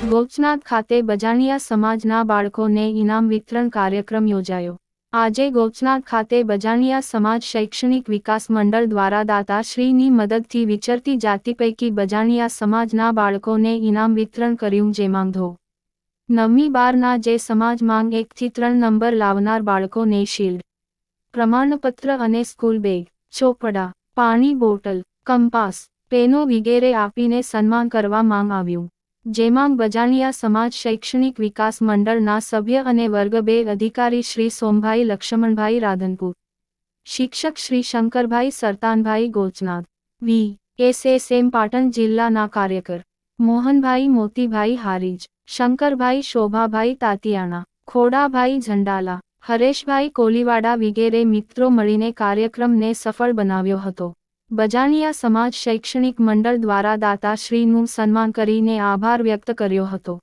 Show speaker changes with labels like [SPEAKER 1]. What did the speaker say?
[SPEAKER 1] ગોચનાથ ખાતે બજાણિયા સમાજના બાળકોને ઇનામ વિતરણ કાર્યક્રમ યોજાયો. આજે ગોચનાથ ખાતે બજાણિયા સમાજ શૈક્ષણિક વિકાસ મંડળ દ્વારા દાતાશ્રીની મદદથી વિચરતી જાતિ પૈકી બજાણિયા સમાજના બાળકોને ઇનામ વિતરણ કર્યું જેમાં ધો નવમી બારના જે સમાજ માંગ એકથી ત્રણ નંબર લાવનાર બાળકોને શિલ્ડ, પ્રમાણપત્ર અને સ્કૂલ બેગ, ચોપડા, પાણી બોટલ, કંપાસ, પેનો વગેરે આપીને સન્માન કરવા માંગ આવ્યું. જેમાં બજાણિયા સમાજ શૈક્ષણિક વિકાસ મંડળના સભ્ય અને વર્ગ બે અધિકારી શ્રી સોમભાઈ લક્ષ્મણભાઈ રાધનપુર. શિક્ષક શ્રી શંકરભાઈ સરતાનભાઈ ગોચનાથ વી. એસએસએમ પાટણ જિલ્લાના કાર્યકર. મોહનભાઈ મોતીભાઈ હારીજ. શંકરભાઈ શોભાભાઈ તાતિયાણા. ખોડાભાઈ ઝંડાલા. હરેશભાઈ કોલીવાડા વગેરે મિત્રો મળીને કાર્યક્રમને સફળ બનાવ્યો હતો. બજાણિયા સમાજ શૈક્ષણિક મંડળ દ્વારા દાતાશ્રીનું સન્માન કરીને આભાર વ્યક્ત કર્યો હતો.